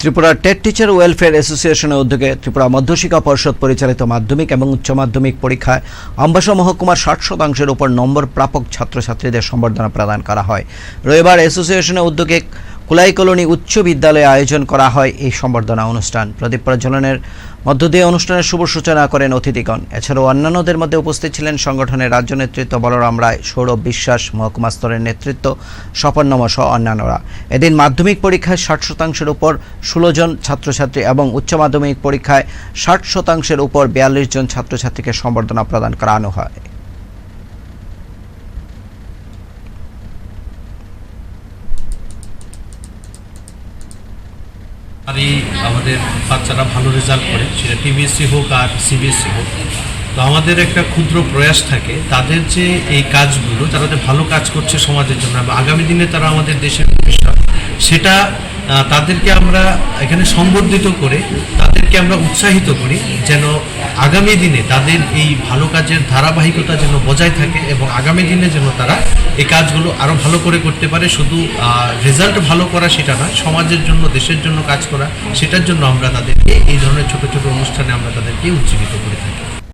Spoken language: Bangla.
ত্রিপুরা টেট টিচার ওয়েলফেয়ার অ্যাসোসিয়েশনের উদ্যোগে ত্রিপুরা মধ্যশিক্ষা পরিষদ পরিচালিত মাধ্যমিক এবং উচ্চ মাধ্যমিক পরীক্ষায় আম্বাসা মহকুমার ষাট শতাংশের উপর নম্বর প্রাপক ছাত্রছাত্রীদের সম্বর্ধনা প্রদান করা হয়। রবিবার অ্যাসোসিয়েশনের উদ্যোগে কুলাই কলোনি উচ্চ বিদ্যালয়ে আয়োজন করা হয় এই সম্বর্ধনা অনুষ্ঠান। প্রদীপ প্রজ্বলনের মধ্য দিয়ে অনুষ্ঠানের শুভ সূচনা করেন অতিথিগণ। এছাড়াও অন্যান্যদের মধ্যে উপস্থিত ছিলেন সংগঠনের রাজ্য নেতৃত্ব বলরাম রায়, সৌরভ বিশ্বাস, মহকুমা স্তরের নেতৃত্ব স্বপন্নম সহ অন্যান্যরা। এদিন মাধ্যমিক পরীক্ষায় ষাট শতাংশের উপর ষোলো জন ছাত্রছাত্রী এবং উচ্চ মাধ্যমিক পরীক্ষায় ষাট শতাংশের উপর বিয়াল্লিশ জন ছাত্রছাত্রীকে সম্বর্ধনা প্রদান করানো হয়। আরই আমাদের বাচ্চারা ভালো রেজাল্ট করে, সেটা টিবিএসসি হোক আর সিবিএসসি হোক। তো আমাদের একটা ক্ষুদ্র প্রয়াস থাকে, তাদের যে এই কাজগুলো, তারা যে ভালো কাজ করছে সমাজের জন্য আগামী দিনে তারা আমাদের দেশের সেটা তাদেরকে আমরা এখানে সংবর্ধিত করে তাদেরকে আমরা উৎসাহিত করি যেন আগামী দিনে তাদের এই ভালো কাজের ধারাবাহিকতা যেন বজায় থাকে এবং আগামী দিনে যেন তারা এই কাজগুলো আরও ভালো করে করতে পারে। শুধু রেজাল্ট ভালো করা সেটা না, সমাজের জন্য, দেশের জন্য কাজ করা, সেটার জন্য আমরা তাদেরকে এই ধরনের ছোট ছোট অনুষ্ঠানে আমরা তাদেরকে উজ্জীবিত করে থাকি।